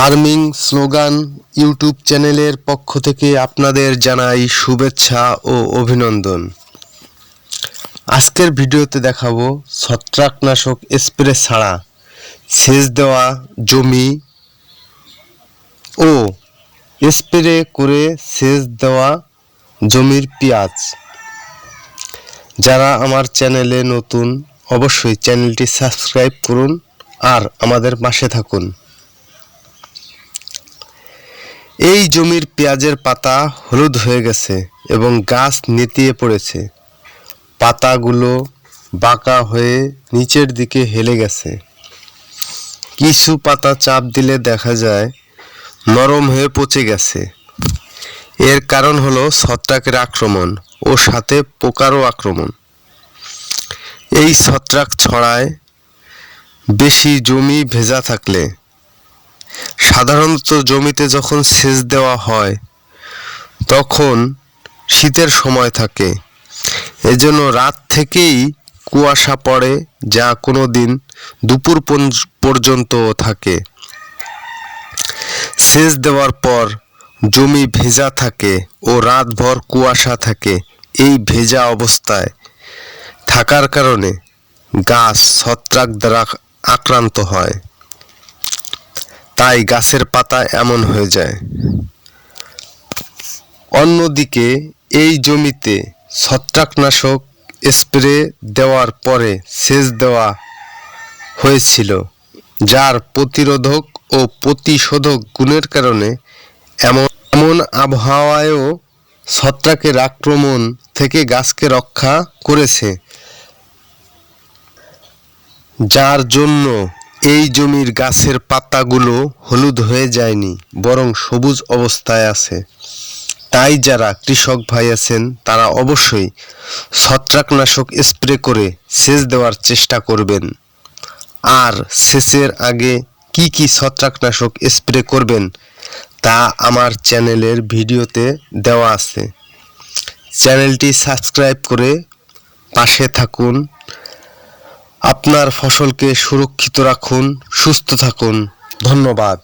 Farming slogan YouTube চ্যানেলের পক্ষ থেকে আপনাদের জানাই শুভেচ্ছা ও অভিনন্দন। আজকের ভিডিওতে দেখাবো ছত্রাকনাশক স্প্রে ছাড়া সেচ দেওয়া জমি ও স্প্রে করে সেচ দেওয়া জমির পেঁয়াজ। যারা আমার চ্যানেলে নতুন, অবশ্যই চ্যানেলটি সাবস্ক্রাইব করুন আর আমাদের পাশে থাকুন। এই জমির পেঁয়াজের পাতা হলুদ হয়ে গেছে এবং গাছ নেতিয়ে পড়েছে। পাতাগুলো বাঁকা হয়ে নিচের দিকে হেলে গেছে। কিছু পাতা চাপ দিলে দেখা যায় নরম হয়ে পচে গেছে। এর কারণ হলো ছত্রাকের আক্রমণ ও সাথে পোকারও আক্রমণ। এই ছত্রাক ছড়ায় বেশি জমি ভেজা থাকলে সাধারণত জমিতে যখন সেচ দেওয়া হয়, তখন শীতের সময় থাকে। এজন্য রাত থেকেই কুয়াশা পড়ে যা কোনো দিন দুপুর পর্য- পর্যন্ত থাকে। সেচ দেওয়ার পর জমি ভেজা থাকে ও রাতভর কুয়াশা থাকে। এই ভেজা অবস্থায় থাকার কারণে গাছ ছত্রাক দ্বারা আক্রান্ত হয়। তাই গাছের পাতা এমন হয়ে যায়। অন্যদিকে এই জমিতে ছত্রাকনাশক স্প্রে দেওয়ার পরে সেচ দেওয়া হয়েছিল, যার প্রতিরোধক ও প্রতিশোধক গুণের কারণে এমন এমন আবহাওয়ায়ও ছত্রাকের আক্রমণ থেকে গাছকে রক্ষা করেছে, যার জন্য এই জমির গাছের পাতাগুলো হলুদ হয়ে যায়নি, বরং সবুজ অবস্থায় আছে। তাই যারা কৃষক ভাই আছেন, তারা অবশ্যই ছত্রাকনাশক স্প্রে করে সেচ দেওয়ার চেষ্টা করবেন। আর সেচের আগে কি কি ছত্রাকনাশক স্প্রে করবেন, তা আমার চ্যানেলের ভিডিওতে দেওয়া আছে। চ্যানেলটি সাবস্ক্রাইব করে পাশে থাকুন। আপনার ফসলকে সুরক্ষিত রাখুন সুস্থ থাকুন। ধন্যবাদ।